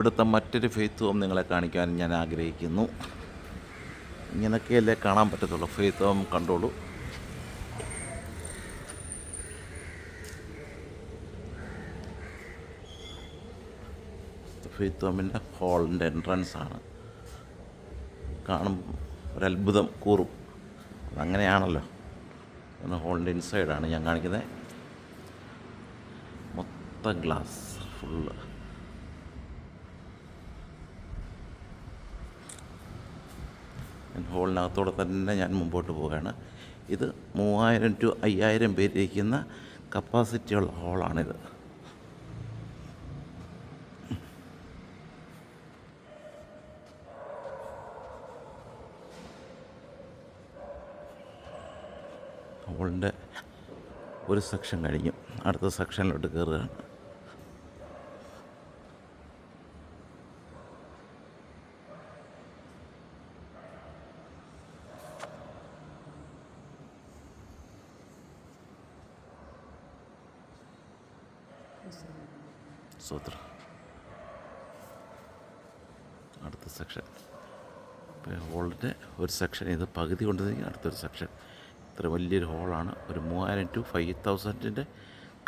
ഇവിടുത്തെ മറ്റൊരു ഫെയ്ത്വം നിങ്ങളെ കാണിക്കാൻ ഞാൻ ആഗ്രഹിക്കുന്നു. ഇങ്ങനെയൊക്കെയല്ലേ കാണാൻ പറ്റത്തുള്ളൂ. ഫെയ്ത്വം കണ്ടോളൂ. ഫെയ്ത്വമിന്റെ ഹോളിന്റെ എൻട്രൻസ് ആണ്. കാണും ഒരത്ഭുതം കൂറും. അതങ്ങനെയാണല്ലോ. പിന്നെ ഹോളിന്റെ ഇൻസൈഡാണ് ഞാൻ കാണിക്കുന്നത്. മൊത്തം ഗ്ലാസ് ഫുള്ള് ഹോളിനകത്തൂടെ തന്നെ ഞാൻ മുമ്പോട്ട് പോവുകയാണ്. ഇത് മൂവായിരം ടു അയ്യായിരം പേരിരിക്കുന്ന കപ്പാസിറ്റിയുള്ള ഹോളാണിത്. ഹോളിന്റെ ഒരു സെക്ഷൻ കഴിഞ്ഞു. അടുത്ത സെക്ഷനിലോട്ട് കയറുകയാണ്. സൂത്ര. അടുത്ത സെക്ഷൻ ഹോളിന്റെ ഒരു സെക്ഷൻ ഇത് പകുതി കൊണ്ട് അടുത്തൊരു സെക്ഷൻ ഇത്ര വലിയൊരു ഹോളാണ് ഒരു മൂവായിരം ടു ഫൈവ് തൗസൻഡിന്റെ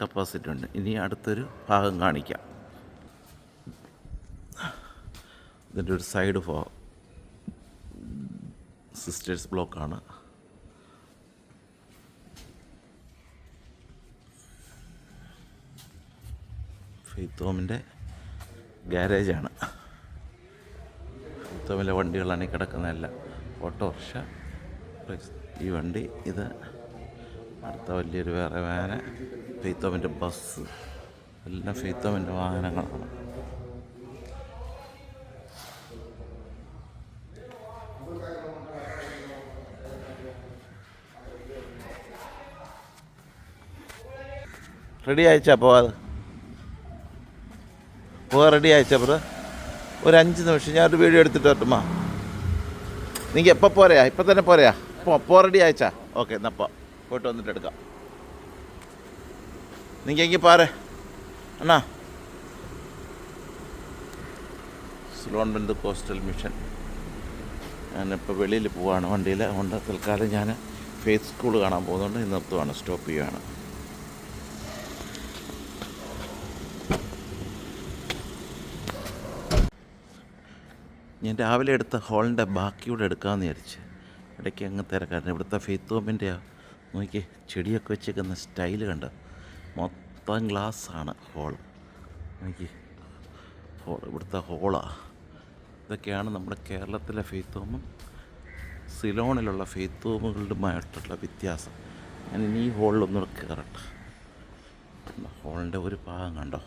കപ്പാസിറ്റി ഉണ്ട്. ഇനി അടുത്തൊരു ഭാഗം കാണിക്കാം. ഇതിന്റെ ഒരു സൈഡ് ഫോ സിസ്റ്റേഴ്സ് ബ്ലോക്കാണ് ഫെയ്ത്ത് തോമിന്റെ ഗ്യാരേജാണ് തോമിലെ വണ്ടികളാണ് ഈ കിടക്കുന്നതെല്ലാം. ഓട്ടോറിക്ഷ ഈ വണ്ടി ഇത്. അടുത്ത വലിയൊരു വേറെ വാന. ഫെയ്ത്തോമിന്റെ ബസ്. എല്ലാം ഫെയ്ത്തോമിന്റെ വാഹനങ്ങളാണ്. റെഡി അയച്ചാ പോവാത് പോകാൻ റെഡി ആയിച്ച ബ്രോ. ഒരു അഞ്ച് നിമിഷം. ഞാനൊരു വീഡിയോ എടുത്തിട്ട് വരട്ടുമാ നിങ്ങൾക്ക് എപ്പോൾ പോരയാ? ഇപ്പം തന്നെ പോരയാ? അപ്പോൾ അപ്പോൾ റെഡി അയച്ചാ ഓക്കെ എന്നപ്പോൾ പോയിട്ട് വന്നിട്ട് എടുക്കാം. നിങ്ങൾക്ക് എങ്കിൽ പാറേ. അണ്ണാ. സ്ലോൺ ബന്ധു കോസ്റ്റൽ മിഷൻ ഞാനിപ്പോൾ വെളിയിൽ പോവാണ്. വണ്ടിയിൽ അതുകൊണ്ട് തൽക്കാലം ഞാൻ ഫേസ് സ്കൂൾ കാണാൻ ഇന്ന് നിർത്തുവാണ്. സ്റ്റോപ്പ് ചെയ്യുവാണ്. ഞാൻ രാവിലെ എടുത്ത ഹോളിന്റെ ബാക്കിയൂടെ എടുക്കാമെന്ന് വിചാരിച്ച്. ഇടയ്ക്ക് അങ്ങ് തിരക്കാരൻ ഇവിടുത്തെ ഫെയ്ത്ത് ഹോമിന്റെ നോക്കി ചെടിയൊക്കെ വെച്ചേക്കുന്ന സ്റ്റൈൽ കണ്ട്? മൊത്തം ഗ്ലാസ്സാണ് ഹോൾ. നോക്കി ഹോൾ ഇവിടുത്തെ ഹോളാണ് ഇതൊക്കെയാണ് നമ്മുടെ കേരളത്തിലെ ഫെയ്ത്ത് ഹോമും സിലോണിലുള്ള ഫെയ്ത്ത് ഹോമുകളുമായിട്ടുള്ള വ്യത്യാസം. ഞാൻ ഇനി ഈ ഹോളിലൊന്നും കയറട്ടെ. ഹോളിന്റെ ഒരു ഭാഗം കണ്ടോ?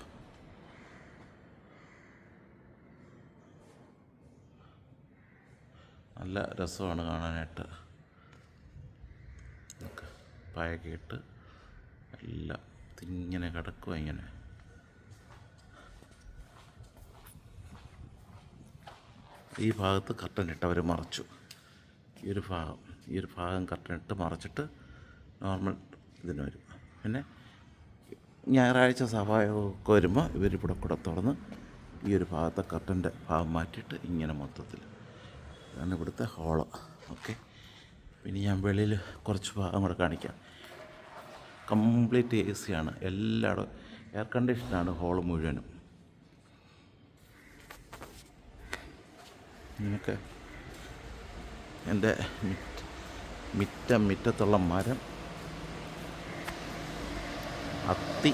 നല്ല രസമാണ് കാണാനായിട്ട്. പായക്കിട്ട് പായൊക്കെ ഇട്ട് എല്ലാം ഇങ്ങനെ കിടക്കുക ഇങ്ങനെ. ഈ ഭാഗത്ത് കർട്ടൻ ഇട്ട് അവർ മറച്ചു. ഈ ഒരു ഭാഗം ഈ ഒരു ഭാഗം കർട്ടൻ ഇട്ട് മറച്ചിട്ട് നോർമൽ ഇതിന് വരും. പിന്നെ ഞായറാഴ്ച സഭായൊക്കെ വരുമ്പോൾ ഇവർ ഇവിടെ കൂടെ തുറന്ന് ഈ ഒരു ഭാഗത്തെ കർട്ടന്റെ ഭാഗം മാറ്റിയിട്ട് ഇങ്ങനെ മൊത്തത്തിൽ ഇതാണ് ഇവിടുത്തെ ഹോൾ ഓക്കെ പിന്നെ ഞാൻ വെളിയിൽ കുറച്ച് ഭാഗം കൂടെ കാണിക്കാം. കംപ്ലീറ്റ് എ സി ആണ്. എല്ലായിടും എയർ കണ്ടീഷനാണ് ഹോൾ മുഴുവനും. നിങ്ങൾക്ക് എന്റെ മിറ്റ മിറ്റം മിറ്റത്തുള്ള മരം അത്തി.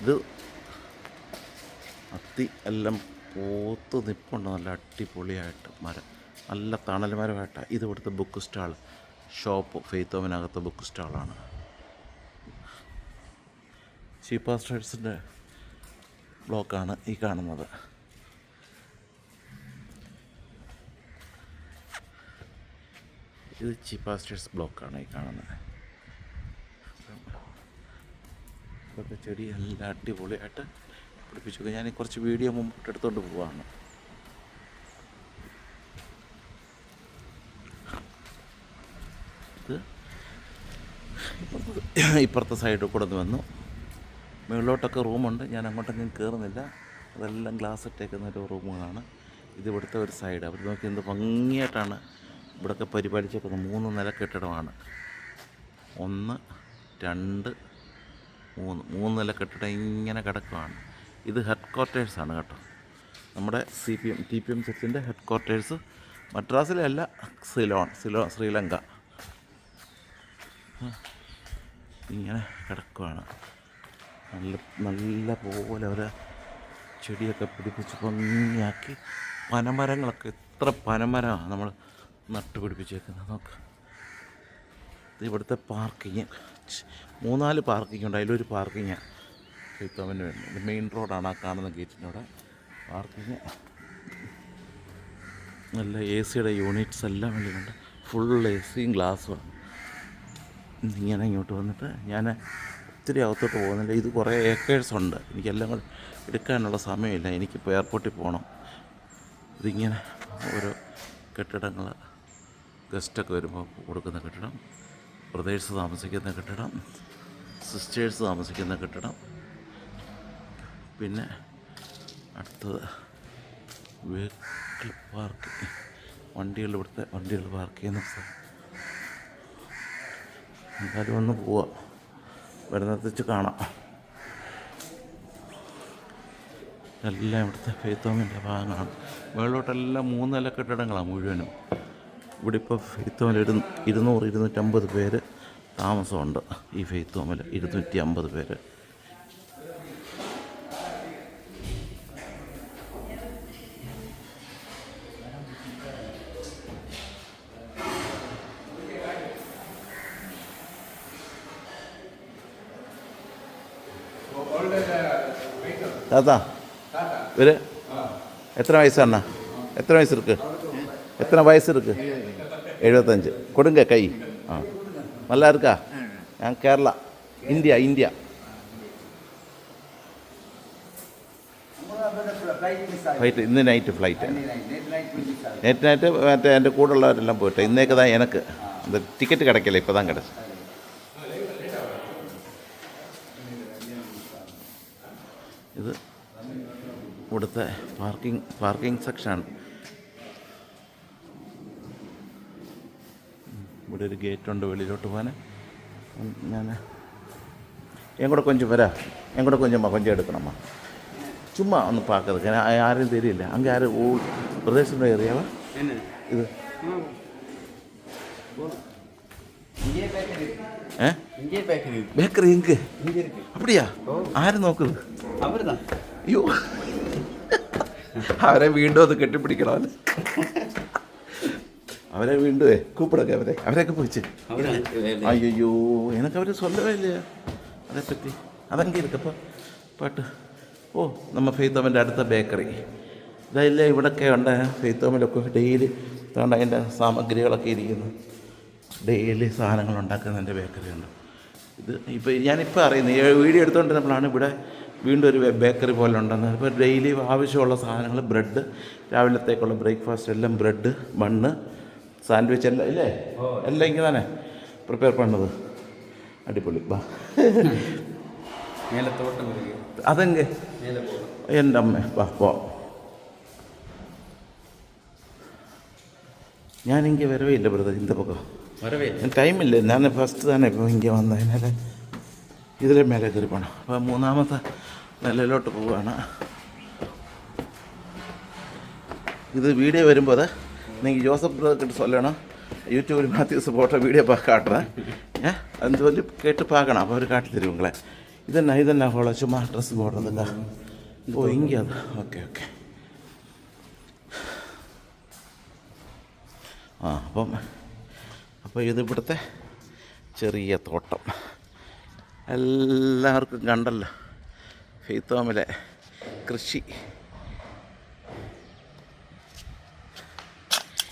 ഇത് അത്തി എല്ലാം പൂത്ത് നിൽപ്പുണ്ട് നല്ല അടിപൊളിയായിട്ട് മരം. നല്ല തണൽ മരമായിട്ടാണ് ഇത് ഇവിടുത്തെ ബുക്ക് സ്റ്റാൾ ഷോപ്പ് ഫെയ്ത്തോമിനകത്തെ ബുക്ക് സ്റ്റാളാണ് ചീപ്പ് സ്റ്റേഴ്സിന്റെ ബ്ലോക്കാണ് ഈ കാണുന്നത്. ഇത് ചീപ്പ് സ്റ്റേഴ്സ് ബ്ലോക്കാണ് ഈ കാണുന്നത്. ഇതൊക്കെ ചെടി എല്ലാം അടിപൊളിയായിട്ട് പിടിപ്പിച്ചു ഞാൻ കുറച്ച് വീഡിയോ മുമ്പോട്ട് എടുത്തുകൊണ്ട് പോവാണ്. ഇത് ഇപ്പുറത്തെ സൈഡിൽ കൂടെ വന്നു. മുകളിലോട്ടൊക്കെ റൂമുണ്ട്. ഞാൻ അങ്ങോട്ടൊന്നും കയറുന്നില്ല അതെല്ലാം ഗ്ലാസ് ഇട്ടേക്കുന്ന ഒരു റൂമുകളാണ്. ഇത് ഇവിടുത്തെ ഒരു സൈഡ് അവിടെ നോക്കി എന്ത് ഭംഗിയായിട്ടാണ് ഇവിടെയൊക്കെ പരിപാലിച്ചേക്കുന്നത്. മൂന്ന് നില കെട്ടിടമാണ്. ഒന്ന് രണ്ട് മൂന്ന്. മൂന്ന് നില കെട്ടിടം ഇങ്ങനെ കിടക്കുകയാണ് ഇത് ഹെഡ് ക്വാർട്ടേഴ്സാണ് കേട്ടോ. നമ്മുടെ C P M T P M സെക്സിന്റെ head quarters മദ്രാസിലല്ല സിലോൺ സിലോ ശ്രീലങ്ക. ഇങ്ങനെ കിടക്കുകയാണ് നല്ല നല്ല പോലെ ഒരു ചെടിയൊക്കെ പിടിപ്പിച്ച് ഭംഗിയാക്കി പനമരങ്ങളൊക്കെ എത്ര പനമരമാണ് നമ്മൾ നട്ടുപിടിപ്പിച്ചേക്കുന്നത് നോക്ക്. ഇവിടുത്തെ പാർക്കിങ് മൂന്നാൽ പാർക്കിംഗ് ഉണ്ട്. അതിലൊരു പാർക്കിങ് ഫെയ്ത്തോമിന് വേണ്ടി. മെയിൻ റോഡാണ് ആ കാണുന്ന ഗേറ്റിനോട്. പാർക്കിങ്. നല്ല എ സിയുടെ യൂണിറ്റ്സ് എല്ലാം വേണ്ടിയിട്ടുണ്ട് ഫുൾ എ സിയും ഗ്ലാസ്സുമാണ് ഇങ്ങനെ ഇങ്ങോട്ട് വന്നിട്ട് ഞാൻ ഒത്തിരി അകത്തോട്ട് പോകുന്നില്ല. ഇത് കുറേ ഏക്കേഴ്സ് ഉണ്ട്. എനിക്കെല്ലാം കൂടെ എടുക്കാനുള്ള സമയമില്ല. എനിക്കിപ്പോൾ എയർപോർട്ടിൽ പോകണം. ഇതിങ്ങനെ ഓരോ കെട്ടിടങ്ങൾ ഗസ്റ്റൊക്കെ വരുമ്പോൾ കൊടുക്കുന്ന കെട്ടിടം ബ്രദേഴ്സ് താമസിക്കുന്ന കെട്ടിടം സിസ്റ്റേഴ്സ് താമസിക്കുന്ന കെട്ടിടം. പിന്നെ അടുത്തത് വെഹിക്കിൾ പാർക്ക് വണ്ടികൾ ഇവിടുത്തെ വണ്ടികൾ പാർക്ക് ചെയ്യുന്ന സ്ഥലം. എന്തായാലും ഒന്ന് പോവാം. വരുന്നതിച്ച് കാണാം. എല്ലാം ഇവിടുത്തെ ഫെയ്ത്തോമിന്റെ ഭാഗങ്ങളാണ്. മുകളിലോട്ടെല്ലാം മൂന്ന് നില കെട്ടിടങ്ങളാണ് മുഴുവനും. ഇവിടെ ഇപ്പോൾ ഫെയ്ത്തോമിൽ ഇരു ഇരുന്നൂറ് ഇരുന്നൂറ്റമ്പത് പേര് താമസമുണ്ട്. ഈ ഫെയ്ത്തോമിൽ ഇരുന്നൂറ്റി അമ്പത് പേര്. தாத்தா இவரு எத்தனை வயசு அண்ணா எத்தனை வயசு இருக்கு எத்தனை வயசு இருக்கு எழுபத்தஞ்சு கொடுங்க கை ஆ நல்லா இருக்கா நான் கேரளா இந்தியா இந்தியா ഫ്ലൈറ്റ് ഇന്ന് നൈറ്റ് ഫ്ലൈറ്റ് നേറ്റ് നൈറ്റ് മറ്റേ എൻ്റെ കൂടെ ഉള്ളവരെല്ലാം പോയിട്ട് ഇന്നേക്ക് தான் எனக்கு இந்த டிக்கெட் கிடைக்கல இப்போ தான் கிடச்சி ഇത് ഇവിടുത്തെ പാർക്കിംഗ് പാർക്കിംഗ് സെക്ഷനാണ്. ഇവിടെ ഒരു ഗേറ്റ് ഉണ്ട് വെളിയിലോട്ട് പോകാൻ ഞാൻ എങ്ങോട്ട് കൊഞ്ചം വരാ? എങ്ങോട്ട് കൊഞ്ചമ്മ? കൊഞ്ചം എടുക്കണമ്മ ചുമ്മാ ഒന്ന് പാക്കത് ആരും തരില്ല. അങ്ങനെ ആര് ഓ പ്രദേശത്തിന്റെ ഏറിയാവാ ഇത്. ബേക്കറി. എനിക്ക് അപ്പടിയാ ആര് நோக்குது അയ്യോ. അവരെ വീണ്ടും അത് കെട്ടിപ്പിടിക്കണം അവരെ വീണ്ടും കൂപ്പിടൊക്കെ അവരെ. അവരെയൊക്കെ പോയിച്ച്. അയ്യോ എനക്ക് അവരെ അതേ പറ്റി അതെങ്കിൽ ഇരിക്കപ്പോൾ പാട്ട്. ഓ നമ്മൾ ഫെയ്ത്തോമന്റെ അടുത്ത ബേക്കറി. ഇതല്ലേ ഇവിടൊക്കെ ഉണ്ട്. ഫെയ്ത്തോമിലൊക്കെ ഡെയിലി ഇതുകൊണ്ട് അതിന്റെ സാമഗ്രികളൊക്കെ ഇരിക്കുന്നു. ഡെയിലി സാധനങ്ങൾ ഉണ്ടാക്കുന്നതിന്റെ ബേക്കറി ഉണ്ട്. ഇത് ഇപ്പോൾ ഞാനിപ്പോൾ അറിയുന്നത് വീഡിയോ എടുത്തുകൊണ്ടിരുന്നപ്പോഴാണ് ഇവിടെ വീണ്ടും ഒരു ബേക്കറി പോലെ ഉണ്ടെന്ന് ഇപ്പോൾ ഡെയിലി ആവശ്യമുള്ള സാധനങ്ങൾ ബ്രെഡ് രാവിലത്തേക്കുള്ള ബ്രേക്ക്ഫാസ്റ്റ് എല്ലാം ബ്രെഡ് മണ്ണ് സാൻഡ്വിച്ച് എല്ലാം ഇല്ലേ? എല്ലാം ഇങ്ങനെ തന്നെ പ്രിപ്പയർ പണത്. അടിപൊളി. ബാ. അതെങ്കെ എന്റെ അമ്മ. വാ പോ. ഞാൻ വരവേ ഇല്ല ബ്രദർ ഇന്ത പക്കം. ടൈമില്ല ഞാൻ ഫസ്റ്റ് തന്നെ ഇപ്പോൾ ഇങ്ങനെ വന്നതിനാൽ ഇതിലെ മേലെ കയറി പോകണം അപ്പോൾ മൂന്നാമത്തെ നിലയിലോട്ട് പോവുകയാണ് ഇത് വീഡിയോ വരുമ്പോൾ நீங்கள் ஜோசப் பிரதர் கிட்ட சொல்லணும் யூடியூபில் மாத்யூஸ் போட்ட வீடியோ பார்க்க காட்டுறேன் ஏ அது சொல்லி கேட்டு பார்க்கணும் அப்போ அவர் காட்டி தரும் உங்களை இதென்ன இதென்ன அவ்வளோ சும்மா ட்ரெஸ் போடுறதுக்கா ஓ இங்கே அது ஓகே ஓகே ആ അപ്പം അപ്പോൾ ഇത് ഇവിടുത്തെ ചെറിയ തോട്ടം എല്ലാവർക്കും കണ്ടല്ലോ. ഫെയ്ത്തോമിലെ കൃഷി.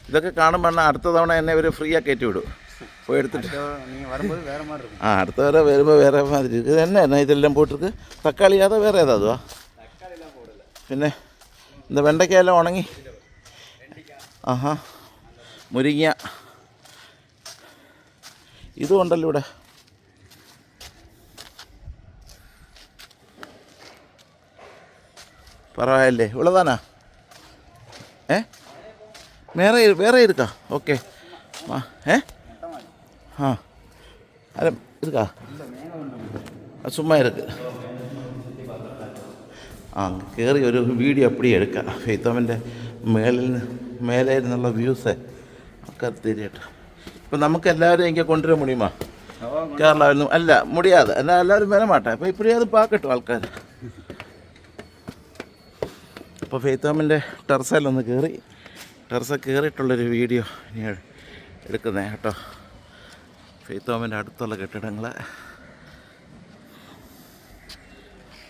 ഇതൊക്കെ കാണുമ്പോൾ അടുത്ത തവണ എന്നെ ഇവർ ഫ്രീ ആക്കി ഏറ്റുവിടും പോയി എടുത്തിട്ട്. ആ അടുത്ത വരെ വരുമ്പോൾ വേറെ മാതിരി ഇത് തന്നെ എന്നാ ഇതെല്ലാം പോയിട്ടിരിക്ക്? തക്കാളി അതോ വേറെ ഏതാ പിന്നെ എന്താ വെണ്ടയ്ക്കയെല്ലാം ഉണങ്ങി? ആഹാ. മുരിങ്ങ. ഇതും ഉണ്ടല്ലോ ഇവിടെ. பரவாயில்லை இவ்வளோதானா ஏ வேற இரு- வேற இருக்கா ஓகே ஆ ஏ ஆ அது இருக்கா அது சும்மா இருக்கு ആ കയറി ഒരു വീഡിയോ അപ്പടി എടുക്കാം ഫെയ്ത്തോമൻ്റെ മേളിൽ നിന്ന് മേലെ നിന്നുള്ള വ്യൂസ് ഒക്കെ തിരിയട്ടെ ഇപ്പം നമുക്ക് എല്ലാവരും ഇങ്ങനെ കൊണ്ടുവരാൻ മുടിയുമാ കേരളാവിൽ അല്ല മുടിയാതെ അല്ല എല്ലാവരും വരാൻ മാട്ടെ അപ്പോൾ ഇപ്പോഴേ അത് പാക്കട്ടു ആൾക്കാർ അപ്പോൾ ഫെയ്ത്തോമന്റെ ടെറസയിലൊന്ന് കയറി ടെറസ കയറിയിട്ടുള്ളൊരു വീഡിയോ ഇനി എടുക്കുന്നേ കേട്ടോ. ഫെയ്ത്തോമിന്റെ അടുത്തുള്ള കെട്ടിടങ്ങൾ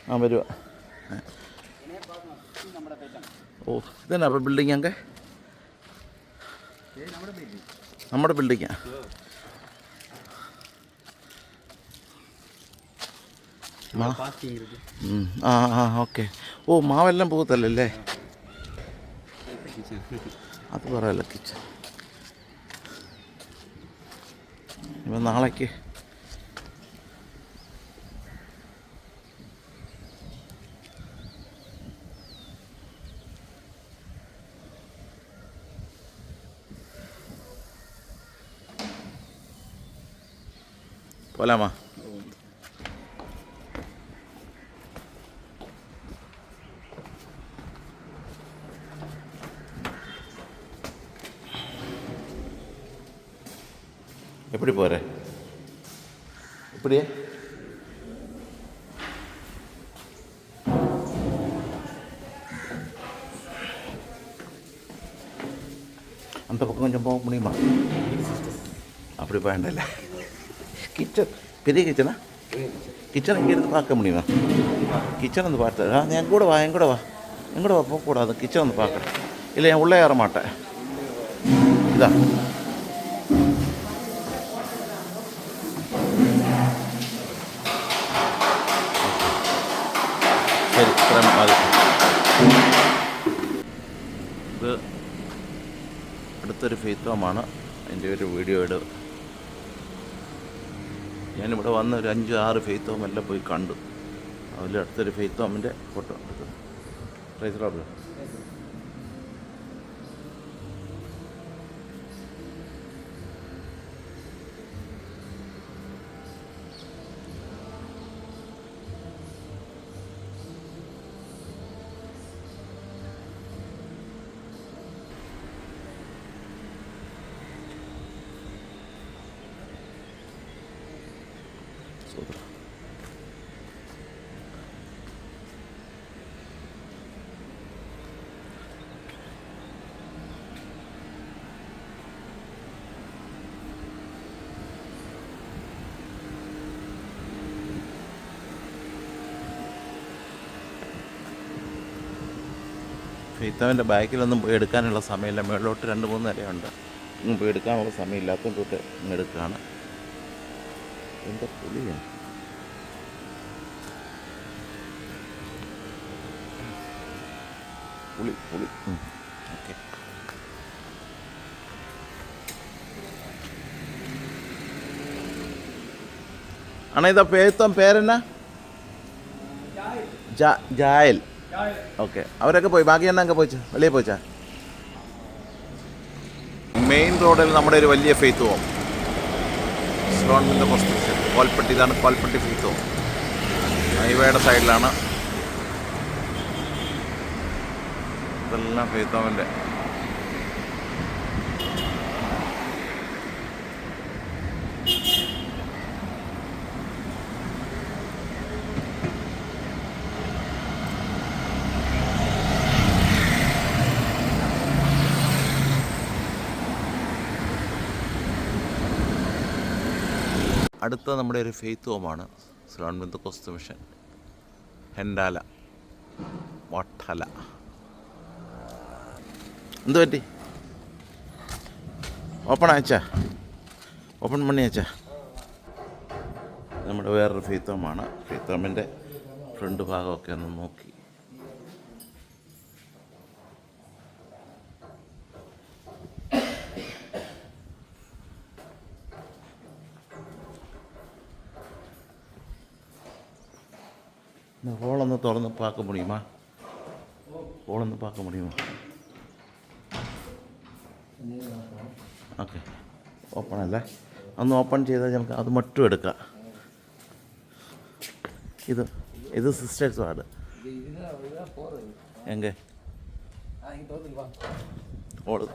ആ വരുക ഓ ഇതന്നെ അപ്പോൾ ബിൽഡിംഗ് അങ്ങ്? നമ്മുടെ ബിൽഡിങ്ങാ ആ ആ ഓക്കെ. ഓ മാവെല്ലാം പോകത്തല്ലേ അത് പറയല്ല കിച്ചൺ. ഇപ്പം നാളേക്ക്. പോലാമാ எப்படி போகிற இப்படியே அந்த பக்கம் கொஞ்சம் போக முடியுமா? அப்படி வேண்டல கிச்சன் பெரிய கிச்சனா கிச்சன் இங்கேருந்து பார்க்க முடியுமா? கிச்சன் வந்து பார்த்து என் கூட வா என் கூட வா. என் கூட வா போகக்கூடாது. கிச்சன் வந்து பார்க்குறேன். இல்லை என் உள்ளே ஏற மாட்டேன். இதான். അടുത്തൊരു ഫെയ്ത്തോമാണ് എന്റെ ഒരു വീഡിയോ ഇട്. ഞാനിവിടെ വന്ന ഒരു അഞ്ച് ആറ് ഫെയ്ത്തോം എല്ലാം പോയി കണ്ടു. അതിൽ അടുത്തൊരു ഫെയ്ത്തോമിന്റെ ഫോട്ടോ എടുത്തു. പ്രൈസ് ഫെയ്ത്താവിന്റെ ബാക്കിലൊന്നും പോയി എടുക്കാനുള്ള സമയമില്ല. മുകളിലോട്ട് രണ്ട് മൂന്ന് നിലയുണ്ട് ഇങ്ങ് പോയി എടുക്കാനുള്ള സമയമില്ലാത്തതുകൊണ്ട് തൊട്ട് ഇങ്ങ് എടുക്കുകയാണ്. എന്താ പുലിയാണ് പുളി പുളി. ഓക്കെ. അണ ഇതാ പേത്തം പേരെന്നാ? ജായൽ. ഓക്കെ. അവരൊക്കെ പോയി. ബാക്കി എണ്ണ അങ്ങ് പോയിച്ചാ. വലിയ പോയിച്ചാ? മെയിൻ റോഡിൽ നമ്മുടെ ഒരു വലിയ ഫെയ്ത്ത് ഹോസ്പിറ്റൽ കോൽപ്പട്ടി. ഇതാണ് കോൽപ്പട്ടി ഫെയ്ത്ത് ഹോം ഹൈവേയുടെ സൈഡിലാണ്. ഇതെല്ലാം ഫെയ്ത്ത് ഹോമിന്റെ അടുത്ത നമ്മുടെ ഒരു ഫെയ്ത്ത് ഹോമാണ് ശ്രീവൺ ബന്ധുക്കോസ്തു മിഷൻ. ഹെൻഡാല. വട്ടല. എന്ത് പറ്റി? ഓപ്പൺ അയച്ചാ ഓപ്പൺ പണി അയച്ചാ നമ്മുടെ വേറൊരു ഫെയ്ത്ത് ഹോമാണ് ഫെയ്ത്ത് ഹോമിന്റെ ഫ്രണ്ട് ഭാഗമൊക്കെ ഒന്ന് നോക്കി. பார்க்க முடியுமா உழந்து பார்க்க முடியுமா ഓക്കെ ഓപ്പൺ അല്ലേ ഒന്ന് ഓപ്പൺ ചെയ്താൽ നമുക്ക് അത് മറ്റും എടുക്കാം ഇത് ഇത് സിസ്റ്റേഴ്സ് വാർഡ് എങ്കിൽ ഓടും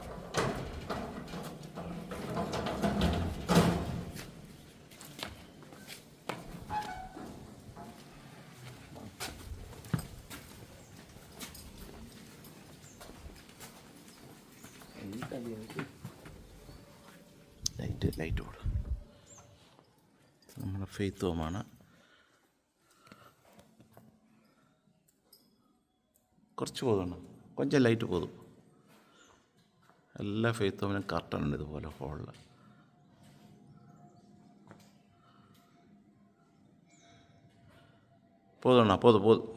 ലൈറ്റ് ലൈറ്റ് ഓട് നമ്മുടെ ഫെയ്ത്ത് ഹോമാണ്. കുറച്ച് പോകണം. കൊഞ്ച ലൈറ്റ് പോതും. എല്ലാ ഫെയ്ത്ത് ഹോമിനും കർട്ടൺ ഉണ്ട് ഇതുപോലെ ഹോളിൽ പോതുണ്ട പോതു പോതു.